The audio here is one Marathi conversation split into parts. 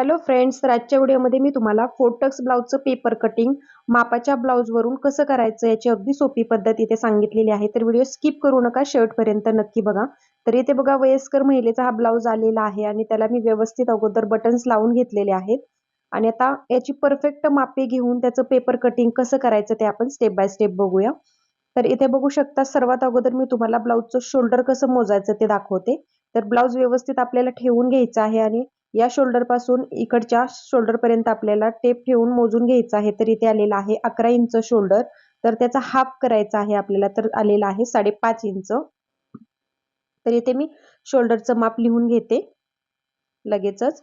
हॅलो फ्रेंड्स तर आजच्या व्हिडिओमध्ये मी तुम्हाला फोटक्स ब्लाऊजचं पेपर कटिंग मापाच्या ब्लाऊजवरून कसं करायचं याची अगदी सोपी पद्धत इथे सांगितलेली आहे. तर व्हिडिओ स्किप करू नका शेवटपर्यंत नक्की बघा. तर इथे बघा वयस्कर महिलेचा हा ब्लाऊज आलेला आहे आणि त्याला मी व्यवस्थित अगोदर बटन्स लावून घेतलेले आहेत. आणि आता याची परफेक्ट मापे घेऊन त्याचं पेपर कटिंग कसं करायचं ते आपण स्टेप बाय स्टेप बघूया. तर इथे बघू शकता सर्वात अगोदर मी तुम्हाला ब्लाऊजचं शोल्डर कसं मोजायचं ते दाखवते. तर ब्लाऊज व्यवस्थित आपल्याला ठेवून घ्यायचं आहे आणि या शोल्डरपासून इकडच्या शोल्डर पर्यंत आपल्याला टेप ठेवून मोजून घ्यायचं आहे. तर इथे आलेला आहे अकरा इंच शोल्डर तर त्याचा हाफ करायचा आहे आपल्याला. तर आलेला आहे साडेपाच इंच. तर इथे मी शोल्डरचं माप लिहून घेते. लगेचच.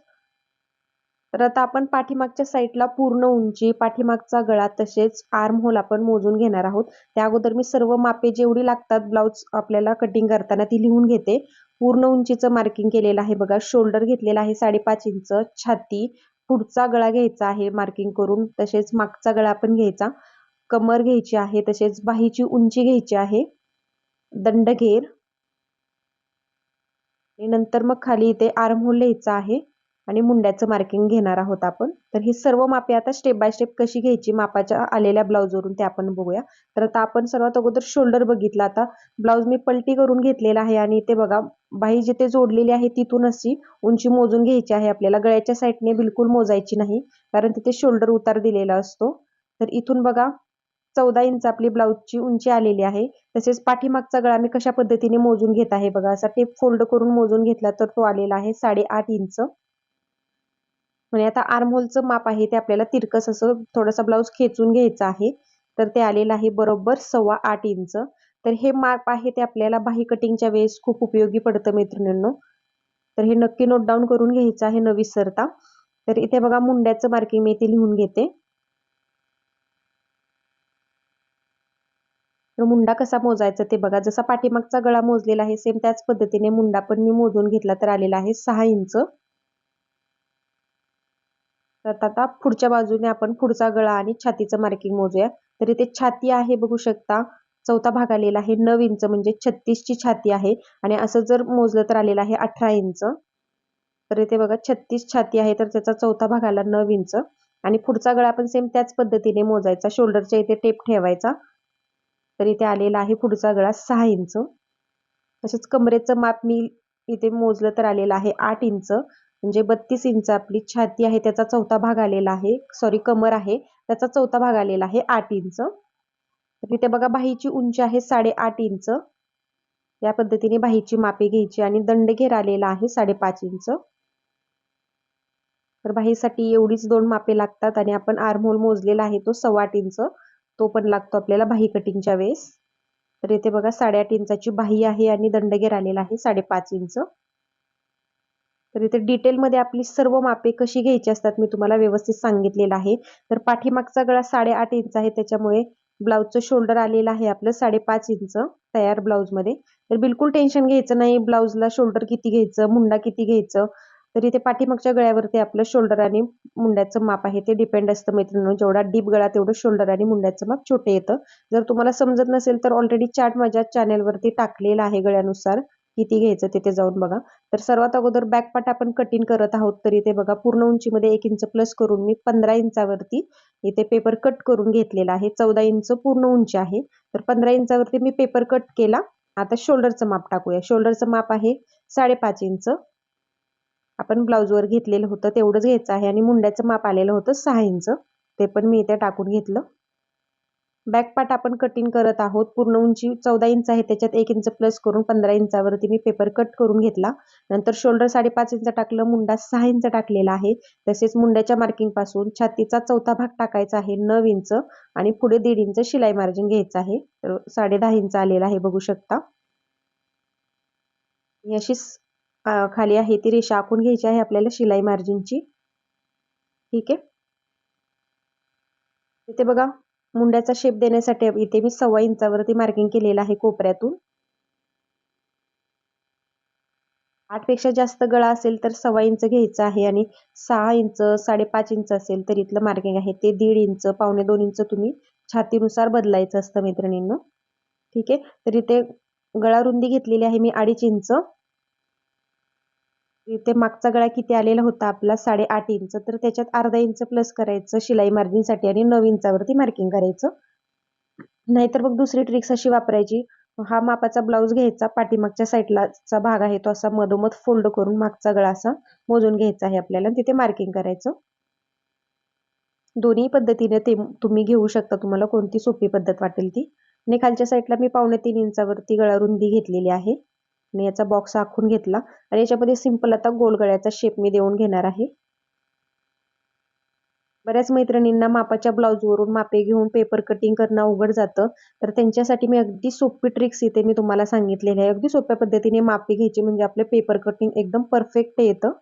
तर आता आपण पाठीमागच्या साईडला पूर्ण उंची पाठीमागचा गळा तसेच आर्म होल आपण मोजून घेणार आहोत. त्या अगोदर मी सर्व मापे जेवढी लागतात ब्लाऊज आपल्याला कटिंग करताना ती लिहून घेते. पूर्ण उंचीचं मार्किंग केलेलं आहे बघा. शोल्डर घेतलेला आहे साडेपाच इंच छाती पुढचा गळा घ्यायचा आहे मार्किंग करून तसेच मागचा गळा पण घ्यायचा. कमर घ्यायची आहे तसेच बाहीची उंची घ्यायची आहे. दंडघेर. नंतर मग खाली इथे आर्महोल लिहायचा आहे. आणि मुंड्याचं मार्किंग घेणार आहोत आपण. तर ही सर्व मापे आता स्टेप बाय स्टेप कशी घ्यायची मापाच्या आलेल्या ब्लाऊजवरून ते आपण बघूया. तर आता आपण सर्वात अगोदर शोल्डर बघितला. आता ब्लाऊज मी पलटी करून घेतलेला आहे आणि ते बघा बाही जिथे जोडलेली आहे तिथून अशी उंची मोजून घ्यायची आहे. आपल्याला गळ्याच्या साईडने बिलकुल मोजायची नाही कारण तिथे शोल्डर उतार दिलेला असतो. तर इथून बघा चौदा इंच आपली ब्लाऊजची उंची आलेली आहे. तसेच पाठीमागचा गळा मी कशा पद्धतीने मोजून घेत आहे बघा. असा टेप फोल्ड करून मोजून घेतला तर तो आलेला आहे साडेआठ इंच. म्हणजे आता आर्महोलचं माप आहे ते आपल्याला तिरकस असं थोडासा ब्लाऊज खेचून घ्यायचा आहे. तर ते आलेलं आहे बरोबर सव्वा आठ इंच. तर हे माप आहे ते आपल्याला बाही कटिंगच्या वेळेस खूप उपयोगी पडतं मैत्रिणींनो. तर हे नक्की नोट डाऊन करून घ्यायचं आहे न विसरता. तर इथे बघा मुंड्याचं मार्किंग मी इथे लिहून घेते. तर मुंडा कसा मोजायचा ते बघा. जसा पाठीमागचा गळा मोजलेला आहे सेम त्याच पद्धतीने मुंडा पण मी मोजून घेतला तर आलेला आहे सहा इंच. तर आता पुढच्या बाजूने आपण पुढचा गळा आणि छातीचं मार्किंग मोजूया तर इथे छाती आहे बघू शकता. चौथा भाग आलेला आहे नऊ इंच म्हणजे छत्तीसची छाती आहे. आणि असं जर मोजलं तर आलेलं आहे अठरा इंच. तर इथे बघा छत्तीस छाती आहे तर त्याचा चौथा भाग आला नऊ इंच. आणि पुढचा गळा पण सेम त्याच पद्धतीने मोजायचा. शोल्डरच्या इथे टेप ठेवायचा. तर इथे आलेला आहे पुढचा गळा सहा इंच. तसेच कमरेचं माप मी इथे मोजलं तर आलेलं आहे आठ इंच. म्हणजे बत्तीस इंच आपली छाती आहे त्याचा चौथा भाग आलेला आहे. सॉरी कमर आहे त्याचा चौथा भाग आलेला आहे आठ इंच. तर इथे बघा बाहीची उंची आहे साडेआठ इंच. या पद्धतीने बाहीची मापे घ्यायची आणि दंडघेर आलेला आहे साडेपाच इंच. तर बाहीसाठी एवढीच दोन मापे लागतात आणि आपण आर्महोल मोजलेला आहे तो सव्वा आठ इंच. तो पण लागतो आपल्याला बाही कटिंगच्या वेळेस. तर इथे बघा साडेआठ इंचाची बाही आहे आणि दंडघेर आलेला आहे साडेपाच इंच. तर इथे डिटेलमध्ये आपली सर्व मापे कशी घ्यायची असतात मी तुम्हाला व्यवस्थित सांगितलेलं आहे. तर पाठीमागचा गळा साडेआठ इंच आहे त्याच्यामुळे ब्लाऊजचं शोल्डर आलेलं आहे आपलं साडेपाच इंच तयार ब्लाऊजमध्ये तर बिलकुल टेन्शन घ्यायचं नाही ब्लाऊजला शोल्डर किती घ्यायचं मुंडा किती घ्यायचं. तर इथे पाठीमागच्या गळ्यावरती आपलं शोल्डर आणि मुंड्याचं माप आहे ते डिपेंड असतं मैत्रिणी जेवढा डीप गळा तेवढं शोल्डर आणि मुंड्याचं माप छोटे येतं. जर तुम्हाला समजत नसेल तर ऑलरेडी चार्ट माझ्या चॅनेलवरती टाकलेला आहे गळ्यानुसार. किती घ्यायचं तिथे जाऊन बघा. तर सर्वात अगोदर बॅकपाट आपण कटिंग करत आहोत तर इथे बघा पूर्ण उंचीमध्ये एक इंच प्लस करून मी पंधरा इंचावरती इथे पेपर कट करून घेतलेला आहे. चौदा इंच पूर्ण उंची आहे. तर पंधरा इंचावरती मी पेपर कट केला. आता शोल्डरचं माप टाकूया. शोल्डरचं माप आहे साडेपाच इंच. आपण ब्लाऊजवर घेतलेलं होतं तेवढंच घ्यायचं आहे. आणि मुंड्याचं माप आलेलं होतं सहा इंच. ते पण मी इथे टाकून घेतलं. बॅक पार्ट आपण कटिंग करत आहोत. पूर्ण उंची चौदा इंच आहे. त्याच्यात एक इंच प्लस करून पंधरा इंचावरती मी पेपर कट करून घेतला. नंतर शोल्डर साडेपाच इंच टाकलं. मुंडा सहा इंच टाकलेला आहे. तसेच मुंड्याच्या मार्किंगपासून छातीचा चौथा भाग टाकायचा आहे. नऊ इंच आणि पुढे दीड इंच शिलाई मार्जिन घ्यायचं आहे. तर साडे दहा इंच आलेला आहे बघू शकता. अशीच खाली आहे ती रेषा आखून घ्यायची आहे आपल्याला शिलाई मार्जिनची ठीक आहे? इथे बघा. मुंड्याचा शेप देण्यासाठी इथे मी सव्वा इंचावरती मार्किंग केलेलं आहे कोपऱ्यातून. आठपेक्षा जास्त गळा असेल तर सव्वा इंच घ्यायचा आहे आणि सहा इंच साडेपाच इंच असेल तर इथलं मार्किंग आहे. ते दीड इंच पावणे दोन इंच तुम्ही छातीनुसार बदलायचं असतं मैत्रिणींना. ठीक आहे? तर इथे गळा रुंदी घेतलेली आहे मी अडीच इंच. इथे मागचा गळा किती आलेला होता आपला साडेआठ इंच तर त्याच्यात अर्धा इंच प्लस करायचं शिलाई मार्जिनसाठी आणि नऊ इंचावरती मार्किंग करायचं. नाहीतर मग दुसरी ट्रिक्स अशी वापरायची. हा मापाचा ब्लाऊज घ्यायचा पाठीमागच्या साईडलाचा भाग आहे तो असा मधोमध फोल्ड करून मागचा गळा असा मोजून घ्यायचा आहे आपल्याला तिथे मार्किंग करायचं. दोन्ही पद्धतीने ते तुम्ही घेऊ शकता तुम्हाला कोणती सोपी पद्धत वाटेल ती. आणि खालच्या साईडला मी पावणे तीन इंचावरती गळा रुंदी घेतलेली आहे. मी याचा बॉक्स आखून घेतला आणि याच्यामध्ये सिंपल आता गोलगळ्याचा शेप मी देऊन घेणार आहे. बऱ्याच मैत्रिणींना मापाच्या ब्लाऊजवरून मापे घेऊन पेपर कटिंग करणं अवघड जातं. तर त्यांच्यासाठी मी अगदी सोपी ट्रिक्स इथे मी तुम्हाला सांगितलेली आहे. अगदी सोप्या पद्धतीने मापे घ्यायची म्हणजे आपले पेपर कटिंग एकदम परफेक्ट येतं.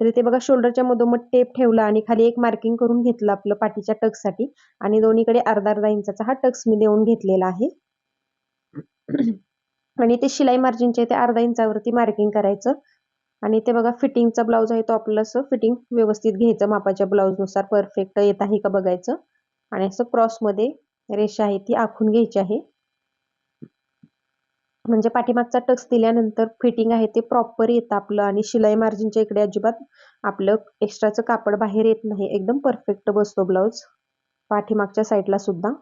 तर इथे बघा शोल्डरच्या मधोमध टेप ठेवला आणि खाली एक मार्किंग करून घेतलं आपलं पाठीच्या टक्ससाठी आणि दोन्हीकडे अर्धा अर्धा इंचाचा हा टक्स मी देऊन घेतलेला आहे. आणि ते शिलाई मार्जिनच्या इथे अर्धा इंचावरती मार्किंग करायचं. आणि ते बघा फिटिंगचा ब्लाऊज आहे तो आपलं असं फिटिंग व्यवस्थित घ्यायचं. मापाच्या ब्लाऊजनुसार परफेक्ट येत आहे का बघायचं. आणि असं क्रॉसमध्ये रेषा आहे ती आखून घ्यायची आहे. म्हणजे पाठीमागचा टक्स दिल्यानंतर फिटिंग आहे ते प्रॉपर येतं आपलं. आणि शिलाई मार्जिनच्या इकडे अजिबात आपलं एक्स्ट्राचं कापड बाहेर येत नाही. एकदम परफेक्ट बसतो ब्लाऊज पाठीमागच्या साईडला सुद्धा.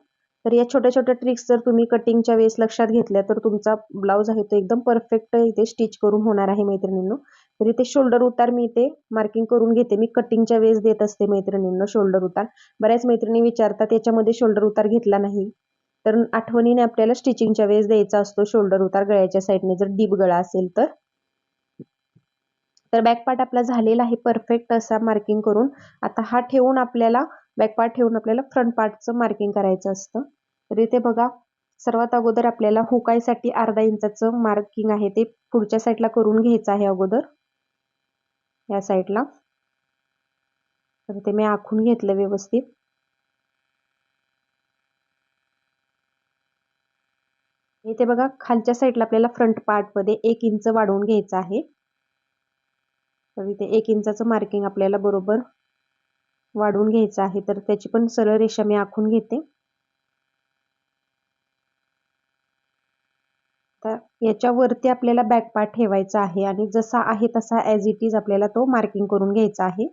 तर या छोट्या छोट्या ट्रिक्स जर तुम्ही कटिंगच्या वेळेस लक्षात घेतल्या तर तुमचा ब्लाऊज आहे तो एकदम परफेक्ट इथे स्टिच करून होणार आहे मैत्रिणींनो. तर इथे शोल्डर उतार मी इथे मार्किंग करून घेते. मी कटिंगच्या वेळेस देत असते मैत्रिणींना शोल्डर उतार. बऱ्याच मैत्रिणी विचारतात याच्यामध्ये शोल्डर उतार घेतला नाही? तर आठवणीने आपल्याला स्टिचिंगच्या वेळेस द्यायचा असतो शोल्डर उतार गळ्याच्या साईडने जर डीप गळा असेल तर. तर बॅक पार्ट आपला झालेला आहे. परफेक्ट असा मार्किंग करून. आता हा ठेवून आपल्याला बॅक पार्ट ठेवून आपल्याला फ्रंट पार्टचं मार्किंग करायचं असतं. तर इथे बघा सर्वात अगोदर आपल्याला हुकायसाठी अर्धा इंचाचं मार्किंग आहे ते पुढच्या साईडला करून घ्यायचं आहे अगोदर. या साईडला तर ते मी आखून घेतलं व्यवस्थित. इथे बघा खालच्या साईडला आपल्याला फ्रंट पार्टमध्ये एक इंच वाढवून घ्यायचं आहे. तर इथे एक इंचाचं मार्किंग आपल्याला बरोबर वाढवून घ्यायचं आहे तर त्याची पण सरळ रेषा मी आखून घेते. तर याच्यावरती आपल्याला बॅक पार्ट ठेवायचा आहे आणि जसा आहे तसा ॲज इट इज आपल्याला तो मार्किंग करून घ्यायचा आहे.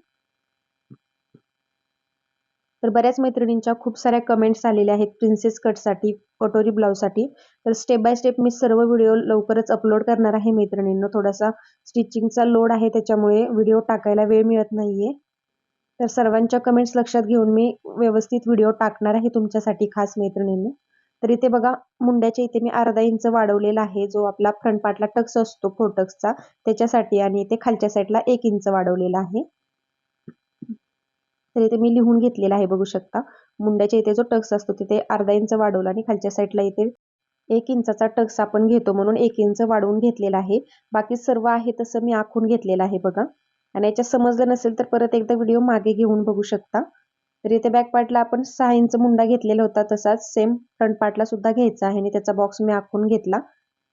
तर बऱ्याच मैत्रिणींच्या खूप साऱ्या कमेंट्स आलेल्या आहेत प्रिन्सेस कटसाठी कटोरी ब्लाऊजसाठी तर स्टेप बाय स्टेप मी सर्व व्हिडिओ लवकरच अपलोड करणार आहे मैत्रिणींना. थोडासा स्टिचिंगचा लोड आहे त्याच्यामुळे व्हिडिओ टाकायला वेळ मिळत नाहीये. तर सर्वांच्या कमेंट्स लक्षात घेऊन मी व्यवस्थित व्हिडिओ टाकणार आहे तुमच्यासाठी खास मैत्रिणींनी. तर इथे बघा मुंड्याच्या इथे मी अर्धा इंच वाढवलेला आहे जो आपला फ्रंट पार्टला टक्स असतो फोटक्सचा त्याच्यासाठी आणि इथे खालच्या साईडला एक इंच वाढवलेला आहे. तर इथे मी लिहून घेतलेला आहे बघू शकता. मुंड्याच्या इथे जो टक्स असतो तिथे अर्धा इंच वाढवला आणि खालच्या साईडला इथे एक इंचाचा टक्स आपण घेतो म्हणून एक इंच वाढवून घेतलेला आहे. बाकी सर्व आहे तसं मी आखून घेतलेलं आहे बघा. आणि याच्यात समजलं नसेल तर परत एकदा व्हिडिओ मागे घेऊन बघू शकता. तर इथे बॅक पार्टला आपण सहा इंच मुंडा घेतलेला होता तसाच सेम फ्रंट पार्टला सुद्धा घ्यायचा आहे. आणि त्याचा बॉक्स मी आखून घेतला.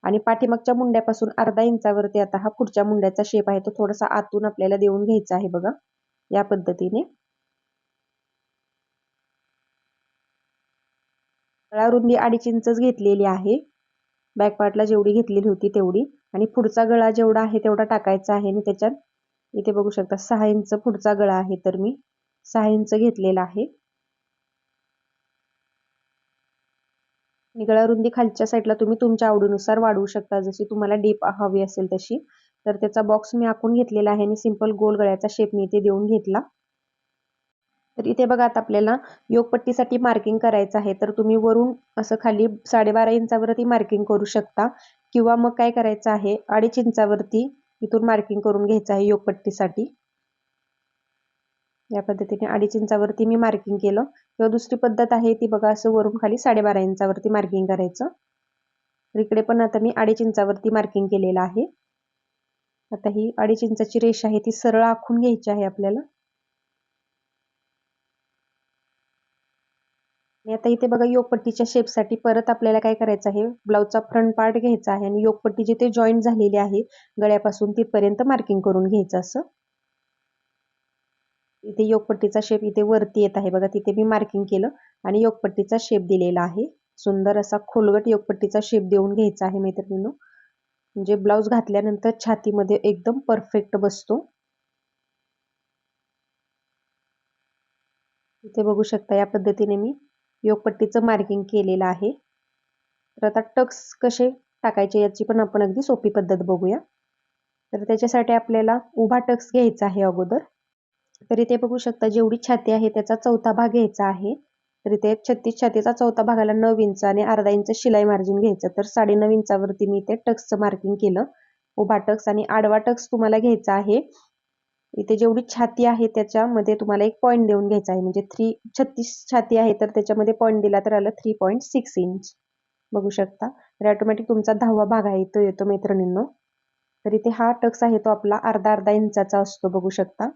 आणि पाठीमागच्या मुंड्यापासून अर्धा इंचावरती आता हा पुढच्या मुंड्याचा शेप आहे. तो थोडासा आतून आपल्याला देऊन घ्यायचा आहे बघा या पद्धतीने. गळा रुंदी अडीच इंचच घेतलेली आहे. बॅक पार्टला जेवढी घेतलेली होती तेवढी. आणि पुढचा गळा जेवढा आहे तेवढा टाकायचा आहे. आणि त्याच्यात इथे बघू शकता सहा इंच पुढचा गळा आहे तर मी सहा इंच घेतलेला आहे. गळा रुंदी खालच्या साईडला तुम्ही तुमच्या आवडीनुसार वाढवू शकता. जशी तुम्हाला डीप हवी असेल तशी. तर त्याचा बॉक्स मी आखून घेतलेला आहे आणि सिंपल गोल गळ्याचा शेप मी इथे देऊन घेतला. तर इथे बघा आता आपल्याला योगपट्टीसाठी मार्किंग करायचं आहे. तर तुम्ही वरून असं खाली साडेबारा इंचावरती मार्किंग करू शकता. किंवा मग काय करायचं आहे? अडीच इंचावरती इथून मार्किंग करून घ्यायचं आहे योगपट्टीसाठी. या पद्धतीने अडीच इंचावरती मी मार्किंग केलं. किंवा दुसरी पद्धत आहे ती बघा असं वरून खाली साडेबारा इंचावरती मार्किंग करायचं. इकडे पण आता मी अडीच इंचावरती मार्किंग केलेलं आहे. आता ही अडीच इंचाची रेष आहे ती सरळ आखून घ्यायची आहे आपल्याला. आणि आता इथे बघा योगपट्टीच्या शेपसाठी परत आपल्याला काय करायचं आहे? ब्लाऊजचा फ्रंट पार्ट घ्यायचा आहे आणि योगपट्टी जिथे जॉईंट झालेली आहे गळ्यापासून तिथपर्यंत मार्किंग करून घ्यायचं असं. इथे योगपट्टीचा शेप इथे वरती येत आहे बघा तिथे मी मार्किंग केलं आणि योगपट्टीचा शेप दिलेला आहे. सुंदर असा खोलगट योगपट्टीचा शेप देऊन घ्यायचा आहे मैत्रिणीनो. म्हणजे ब्लाऊज घातल्यानंतर छातीमध्ये एकदम परफेक्ट बसतो. इथे बघू शकता या पद्धतीने मी योगपट्टीचं मार्किंग केलेलं आहे. तर आता टक्स कसे टाकायचे याची पण आपण अगदी सोपी पद्धत बघूया. तर त्याच्यासाठी आपल्याला उभा टक्स घ्यायचा आहे अगोदर. तर इथे बघू शकता जेवढी छाती आहे त्याचा चौथा भाग घ्यायचा आहे. तर इथे छत्तीस छातीचा चौथा भागाला नऊ इंच आणि अर्धा इंच शिलाई मार्जिन घ्यायचं. तर साडेनव इंचावरती मी इथे टक्सचं मार्किंग केलं. उभा टक्स आणि आडवा टक्स तुम्हाला घ्यायचा आहे. इथे जेवढी छाती आहे त्याच्यामध्ये तुम्हाला एक पॉईंट देऊन घ्यायचा आहे. म्हणजे थ्री छत्तीस छाती आहे तर त्याच्यामध्ये पॉईंट दिला तर आलं थ्री पॉईंट सिक्स इंच बघू शकता. तर ऑटोमॅटिक तुमचा दहावा भाग आहे. तो येतो मैत्रिणींनो. तर इथे हा टक्स आहे तो आपला अर्धा अर्धा इंचाचा असतो. बघू शकता.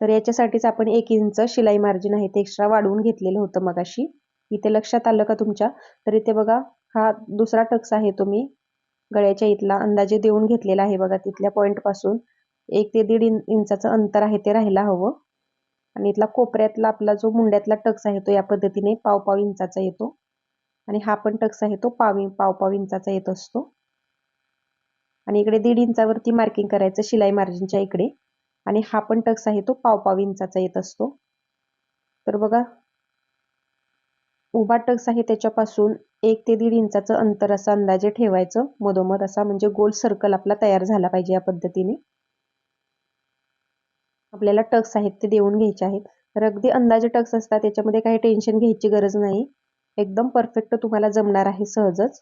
तर याच्यासाठीच आपण एक इंच शिलाई मार्जिन आहे. ते एक्स्ट्रा वाढवून घेतलेलं होतं मगाशी. इथे लक्षात आलं का तुमच्या? तर इथे बघा हा दुसरा टक्स आहे. तो मी गळ्याच्या इथला अंदाजे देऊन घेतलेला आहे. बघा तिथल्या पॉईंटपासून एक ते दीड इंचाचं अंतर आहे ते राहायला हवं. आणि इथला कोपऱ्यातला आपला जो मुंड्यातला टक्स आहे तो या पद्धतीने पाव पाव इंचाचा येतो. आणि हा पण टक्स आहे तो पाव पाव पाव इंचाचा येत असतो. आणि इकडे दीड इंचावरती मार्किंग करायचं शिलाई मार्जिनच्या इकडे. आणि हा पण टक्स आहे तो पाव पाव इंचाचा येत असतो. तर बघा उभा टक्स आहे त्याच्यापासून एक ते दीड इंचाचं अंतर असं अंदाजे ठेवायचं. मधोमध असा म्हणजे गोल सर्कल आपला तयार झाला पाहिजे या पद्धतीने. आपल्याला टक्स आहेत ते देऊन घ्यायचे आहेत. तर अगदी अंदाजे टक्स असतात त्याच्यामध्ये काही टेन्शन घ्यायची गरज नाही. एकदम परफेक्ट तुम्हाला जमणार आहे सहजच.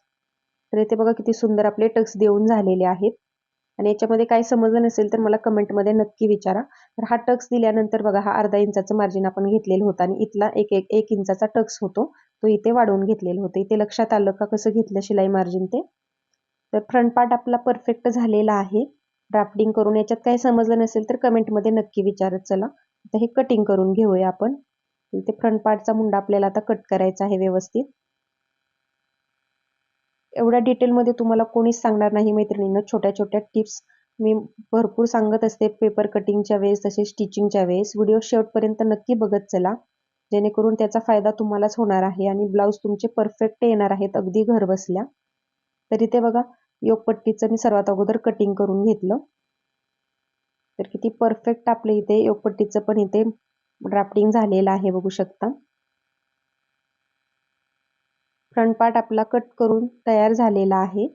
तर इथे बघा किती सुंदर आपले टक्स देऊन झालेले आहेत. आणि याच्यामध्ये काही समजलं नसेल तर मला कमेंटमध्ये नक्की विचारा. तर हा टक्स दिल्यानंतर बघा हा अर्धा इंचाचं मार्जिन आपण घेतलेलं होतं आणि इथला एक एक एक इंचाचा टक्स होतो. तो इथे वाढवून घेतलेला होता. इथे लक्षात आलं का कसं घेतलं शिलाई मार्जिन ते? तर फ्रंट पार्ट आपला परफेक्ट झालेला आहे. ड्राफ्टिंग करून याच्यात काही समजलं नसेल तर कमेंटमध्ये नक्की विचारत चला. आता हे कटिंग करून घेऊया आपण. इथे फ्रंट पार्टचा मुंडा आपल्याला आता कट करायचा आहे व्यवस्थित. एवढ्या डिटेलमध्ये तुम्हाला कोणीच सांगणार नाही मैत्रिणींना. छोट्या छोट्या टिप्स मी भरपूर सांगत असते पेपर कटिंगच्या वेळेस तसेच स्टिचिंगच्या वेळेस. व्हिडिओ शेवटपर्यंत नक्की बघत चला. जेणेकरून त्याचा फायदा तुम्हालाच होणार आहे आणि ब्लाऊज तुमचे परफेक्ट येणार आहेत अगदी घर बसल्या तर इथे बघा योगपट्टीचं मी सर्वात अगोदर कटिंग करून घेतलं. तर किती परफेक्ट आपल्या इथे योगपट्टीचं पण इथे ड्राफ्टिंग झालेलं आहे बघू शकता. फ्रंट पार्ट आपला कट करून तयार झालेला आहे.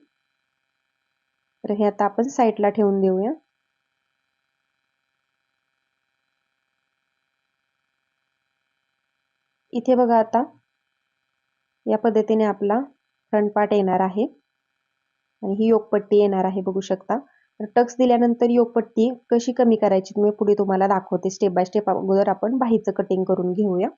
तर हे आता आपण साईडला ठेवून देऊया. इथे बघा आता या पद्धतीने आपला फ्रंट पार्ट येणार आहे. आणि ही योगपट्टी येणार आहे बघू शकता. तर टक्स दिल्यानंतर योगपट्टी कशी कमी करायची मी पुढे तुम्हाला दाखवते. स्टेप बाय स्टेप अगोदर आपण बाहीचं कटिंग करून घेऊया.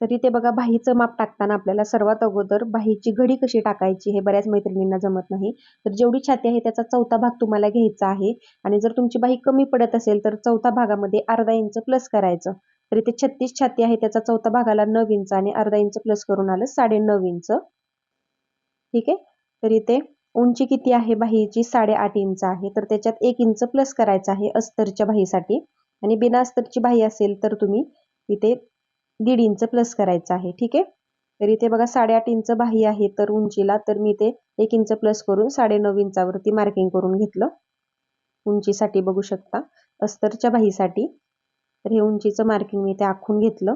तर इथे बघा बाहीचं माप टाकताना आपल्याला सर्वात अगोदर बाहीची घडी कशी टाकायची हे बऱ्याच मैत्रिणींना जमत नाही. तर जेवढी छाती आहे त्याचा चौथा भाग तुम्हाला घ्यायचा आहे. आणि जर तुमची बाही कमी पडत असेल तर चौथा भागामध्ये अर्धा इंच प्लस करायचं. तर इथे छत्तीस छाती आहे त्याचा चौथा भागाला नऊ इंच आणि अर्धा इंच प्लस करून आलं साडे नऊ इंच ठीक आहे? तर इथे उंची किती आहे बाहीची? साडेआठ इंच आहे. तर त्याच्यात एक इंच प्लस करायचं आहे अस्तरच्या बाहीसाठी. आणि बिना अस्तरची बाही असेल तर तुम्ही इथे दीड इंच प्लस करायचं आहे. ठीक आहे? तर इथे बघा साडेआठ इंच बाही आहे तर उंचीला तर मी ते एक इंच प्लस करून साडेनऊ इंचावरती मार्किंग करून घेतलं. उंचीसाठी बघू शकता. अस्तरच्या बाहीसाठी. तर हे उंचीचं मार्किंग मी ते आखून घेतलं.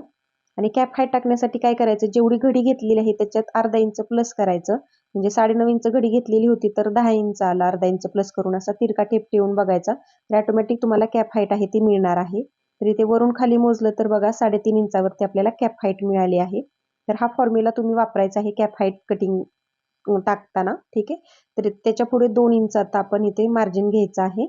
आणि कॅप हाईट टाकण्यासाठी काय करायचं? जेवढी घडी घेतलेली आहे त्याच्यात अर्धा इंच प्लस करायचं. म्हणजे साडेनऊ इंच घडी घेतलेली होती तर दहा इंच आला अर्धा इंच प्लस करून असा तिरका टेप ठेवून बघायचा. तर ऑटोमॅटिक तुम्हाला कॅप हाईट आहे ती मिळणार आहे. तर इथे वरून खाली मोजलं तर बघा साडेतीन इंचावरती आपल्याला कॅप हाईट मिळाली आहे. तर हा फॉर्म्युला तुम्ही वापरायचा आहे कॅप हाईट कटिंग टाकताना ठीक आहे? तर त्याच्या पुढे दोन इंच आता आपण इथे मार्जिन घ्यायचं आहे.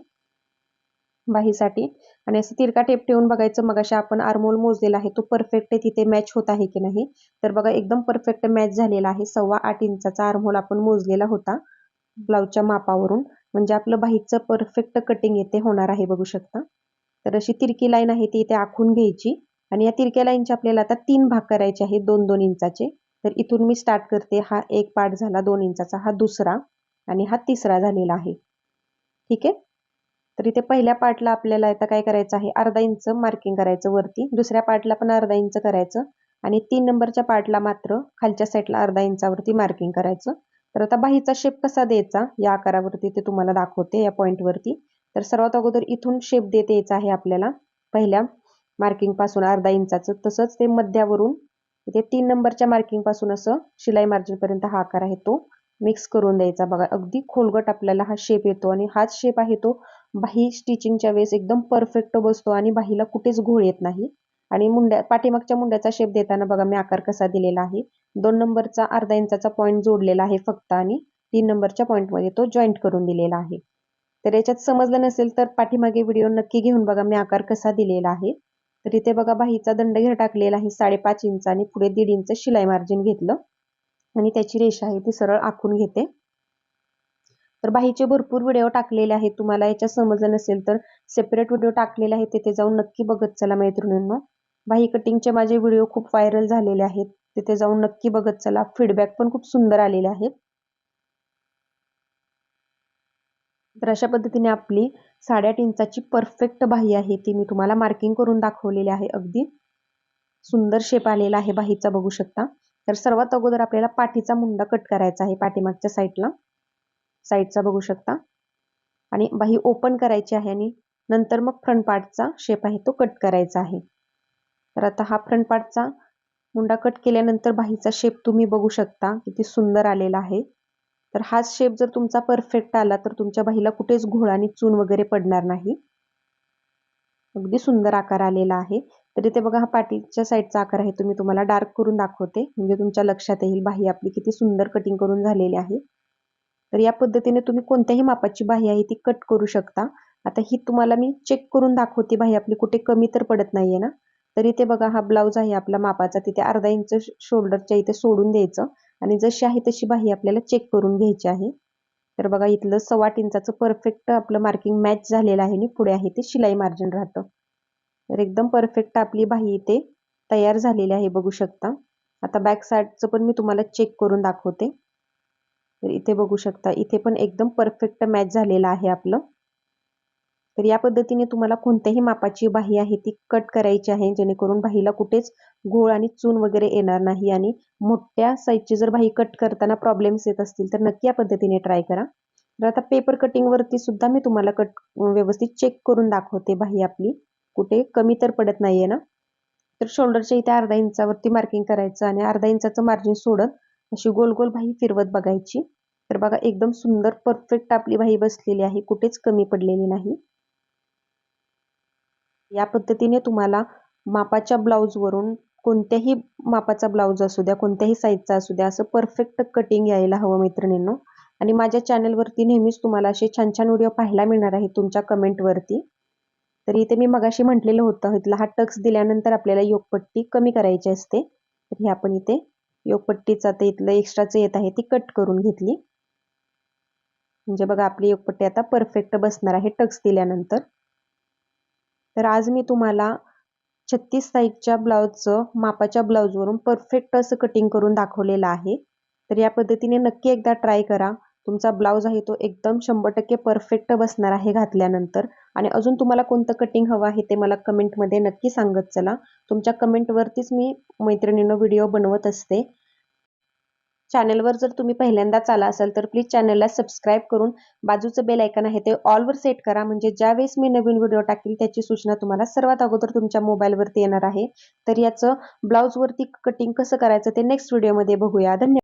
बाहीसाठी. आणि असं तिरका टेप ठेवून बघायचं मग अशा आपण आरमोल मोजलेला आहे तो परफेक्ट तिथे मॅच होत आहे की नाही? तर बघा एकदम परफेक्ट मॅच झालेला आहे. सव्वा आठ इंचाचा आरमोल आपण मोजलेला होता ब्लाऊजच्या मापावरून. म्हणजे आपलं बाहीचं परफेक्ट कटिंग येथे होणार आहे बघू शकता. तर अशी तिरकी लाईन आहे ती इथे आखून घ्यायची. आणि या तिरक्या लाईनचे आपल्याला आता तीन भाग करायचे आहेत दोन दोन इंचाचे. तर इथून मी स्टार्ट करते हा एक पार्ट झाला दोन इंचाचा हा दुसरा. आणि हा तिसरा झालेला आहे. ठीक आहे? तर इथे पहिल्या पार्टला आपल्याला आता काय करायचं आहे? अर्धा इंच मार्किंग करायचं वरती. दुसऱ्या पार्टला पण अर्धा इंच करायचं. आणि तीन नंबरच्या पार्टला मात्र खालच्या साईडला अर्धा इंचावरती मार्किंग करायचं. तर आता बाहीचा शेप कसा द्यायचा? या आकारावरती ते तुम्हाला दाखवते या पॉईंटवरती तर सर्वात अगोदर इथून शेप देत यायचा आहे आपल्याला. पहिल्या मार्किंगपासून अर्धा इंचाचं. तसंच ते मध्यावरून इथे तीन नंबरच्या मार्किंगपासून असं शिलाई मार्जिन पर्यंत हा आकार आहे तो. मिक्स करून द्यायचा. बघा अगदी खोलगट आपल्याला हा शेप येतो. आणि हाच शेप आहे तो बाही स्टिचिंगच्या वेळेस एकदम परफेक्ट बसतो आणि बाहीला कुठेच घोळ येत नाही. आणि मुंड्या पाठीमागच्या मुंड्याचा शेप देताना बघा मी आकार कसा दिलेला आहे. दोन नंबरचा अर्धा इंचाचा पॉईंट जोडलेला आहे फक्त आणि तीन नंबरच्या पॉईंटमध्ये तो जॉईंट करून दिलेला आहे. तर याच्यात समजलं नसेल तर पाठीमागे व्हिडिओ नक्की घेऊन बघा मी आकार कसा दिलेला आहे. तर इथे बघा बाहीचा दंडघेर टाकलेला आहे साडेपाच इंच आणि पुढे दीड इंच शिलाई मार्जिन घेतलं. आणि त्याची रेषा आहे ती सरळ आखून घेते. तर बाहीचे भरपूर व्हिडिओ टाकलेले आहेत. तुम्हाला याच्या समजलं नसेल तर सेपरेट व्हिडिओ टाकलेले आहेत. तिथे जाऊन नक्की बघत चला मैत्रिणींनो. बाही कटिंगचे माझे व्हिडिओ खूप व्हायरल झालेले आहेत. तिथे जाऊन नक्की बघत चला. फीडबॅक पण खूप सुंदर आलेले आहेत. तर अशा पद्धतीने आपली साडेआठ इंचाची परफेक्ट बाही आहे. ती मी तुम्हाला मार्किंग करून दाखवलेली आहे अगदी. सुंदर शेप आलेला आहे बाहीचा बघू शकता. तर सर्वात अगोदर आपल्याला पाठीचा मुंडा कट करायचा आहे पाठीमागच्या साईडला साईडचा बघू शकता. आणि बाही ओपन करायची आहे आणि नंतर मग फ्रंट पार्टचा शेप आहे तो कट करायचा आहे. तर आता हा फ्रंट पार्टचा मुंडा कट केल्यानंतर बाहीचा शेप तुम्ही बघू शकता किती सुंदर आलेला आहे. तर हाच शेप जर तुमचा परफेक्ट आला तर तुमच्या बाहीला कुठेच घोळ आणि चून वगैरे पडणार नाही. अगदी सुंदर आकार आलेला आहे. तर इथे बघा हा पाठीच्या साईडचा आकार आहे. तुम्ही तुम्हाला डार्क करून दाखवते. म्हणजे तुमच्या लक्षात येईल बाही आपली किती सुंदर कटिंग करून झालेली आहे. तर या पद्धतीने तुम्ही कोणत्याही मापाची बाही आहे ती कट करू शकता. आता ही तुम्हाला मी चेक करून दाखवते बाही आपली कुठे कमी तर पडत नाहीये ना. तर इथे बघा हा ब्लाऊज आहे आपला मापाचा तिथे अर्धा इंच शोल्डरच्या इथे सोडून द्यायचं. आणि जशी आहे तशी बाही आपल्याला चेक करून घ्यायची आहे. तर बघा इथलं सव्वा इंचाचं परफेक्ट आपलं मार्किंग मॅच झालेलं आहे आणि पुढे आहे ते शिलाई मार्जिन राहतं. तर एकदम परफेक्ट आपली बाही इथे तयार झालेली आहे बघू शकता. आता बॅक साईडचं पण मी तुम्हाला चेक करून दाखवते. तर इथे बघू शकता इथे पण एकदम परफेक्ट मॅच झालेलं आहे आपलं. तर या पद्धतीने तुम्हाला कोणत्याही मापाची बाही आहे ती कट करायची आहे जेणेकरून बाहीला कुठेच घोळ आणि चून वगैरे येणार नाही आणि मोठ्या साईजची जर बाही कट करताना प्रॉब्लेम्स येत असतील तर नक्की या पद्धतीने ट्राय करा. तर आता पेपर कटिंगवरती सुद्धा मी तुम्हाला कट व्यवस्थित चेक करून दाखवते बाही आपली. कुठे कमी तर पडत नाहीये ना. तर शोल्डरच्या इथे अर्धा इंचावरती मार्किंग करायचं आणि अर्धा इंचाचं मार्जिन सोडत अशी गोल गोल भाई फिरवत बघायची. तर बघा एकदम सुंदर परफेक्ट आपली बाही बसलेली आहे. कुठेच कमी पडलेली नाही. या पद्धतीने तुम्हाला मापाच्या ब्लाऊजवरून कोणत्याही मापाचा ब्लाऊज असू द्या कोणत्याही साईजचा असू द्या असं परफेक्ट कटिंग यायला हवं मैत्रिणींनो. आणि माझ्या चॅनलवरती नेहमीच तुम्हाला असे छान छान व्हिडिओ पाहायला मिळणार आहे तुमच्या कमेंटवरती तर इथे मी मगाशी म्हटलेलं होतं इथला हा टक्स दिल्यानंतर आपल्याला योगपट्टी कमी करायची असते. तर हे आपण इथे योगपट्टीचा आता इथलं एक्स्ट्राचं येत आहे ती कट करून घेतली. म्हणजे बघा आपली योगपट्टी आता परफेक्ट बसणार आहे टक्स दिल्यानंतर. तर आज मी तुम्हाला छत्तीस साईजच्या ब्लाऊजचं मापाच्या ब्लाऊजवरून परफेक्ट असं कटिंग करून दाखवलेलं आहे. तर या पद्धतीने नक्की एकदा ट्राय करा. तुमचा ब्लाऊज आहे तो एकदम शंभर टक्के परफेक्ट बसणार आहे घातल्यानंतर. आणि अजून तुम्हाला कोणतं कटिंग हवं आहे ते मला कमेंटमध्ये नक्की सांगत चला. तुमच्या कमेंटवरतीच मी मैत्रिणीनं व्हिडिओ बनवत असते. चॅनलवर जर तुम्ही पहिल्यांदाच आला असाल तर प्लीज चॅनलला सबस्क्राईब करून बाजूचं बेल ऐकन आहे ते ऑलवर सेट करा. म्हणजे ज्यावेळेस मी नवीन व्हिडिओ टाकेल त्याची सूचना तुम्हाला सर्वात अगोदर तुमच्या मोबाईलवरती येणार आहे. तर याचं ब्लाऊजवरती कटिंग कसं करायचं ते नेक्स्ट व्हिडिओमध्ये बघूया. धन्यवाद.